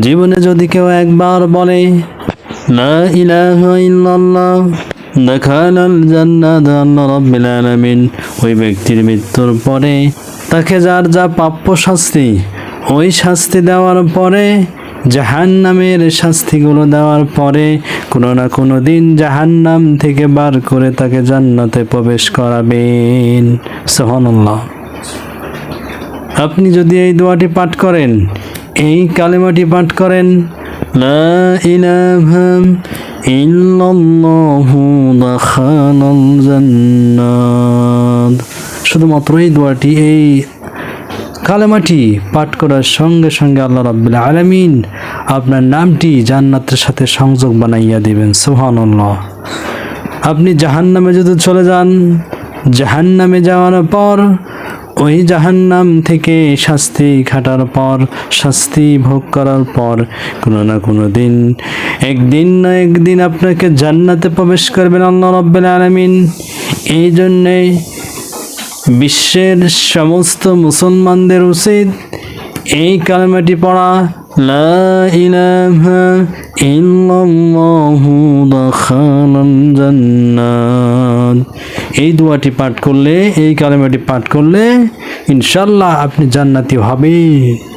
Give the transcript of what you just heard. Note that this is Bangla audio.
জীবনে যদি কেউ একবার বলে, লা ইলাহা ইল্লাল্লাহ দেখালাল জান্নাত আল্লাহ ওই ব্যক্তির মৃত্যুর পরে তাকে যার যা প্রাপ্য শাস্তি, ওই শাস্তি দেওয়ার পরে, জাহান্নামের শাস্তিগুলো দেওয়ার পরে কোনো না কোনো দিন জাহান্নাম থেকে বার করে তাকে জান্নাতে প্রবেশ করাবেন। সুবহানাল্লাহ। আপনি যদি এই দোয়াটি পাঠ করেন এই কালেমাটি পাঠ করেন শুধুমাত্র এই দোয়াটি, এই কালেমাটি পাঠ করার সঙ্গে সঙ্গে আল্লাহ রাব্বুল আলামিন আপনার নামটি জান্নাতের সাথে সংযোগ বানাইয়া দিবেন, সুবহানাল্লাহ। আপনি জাহান্নামে যদি চলে যান, জাহান্নামে যাওয়ার পর ওই জাহান্নাম থেকে শাস্তি খাটার পর, শাস্তি ভোগ করার পর কোনো না কোনো দিন, একদিন না একদিন আপনাকে জান্নাতে প্রবেশ করবেন আল্লাহ রব্বুল আলামিন। এই জন্যে বিশ্বের সমস্ত মুসলমানদের উচিত এই কালেমাটি পড়া, লা ইলাহা ইল্লাল্লাহু জান্নাত। এই দোয়াটি পাঠ করলে এই কালেমাটি পাঠ করলে ইনশাল্লাহ আপনি জান্নাতি হবেন।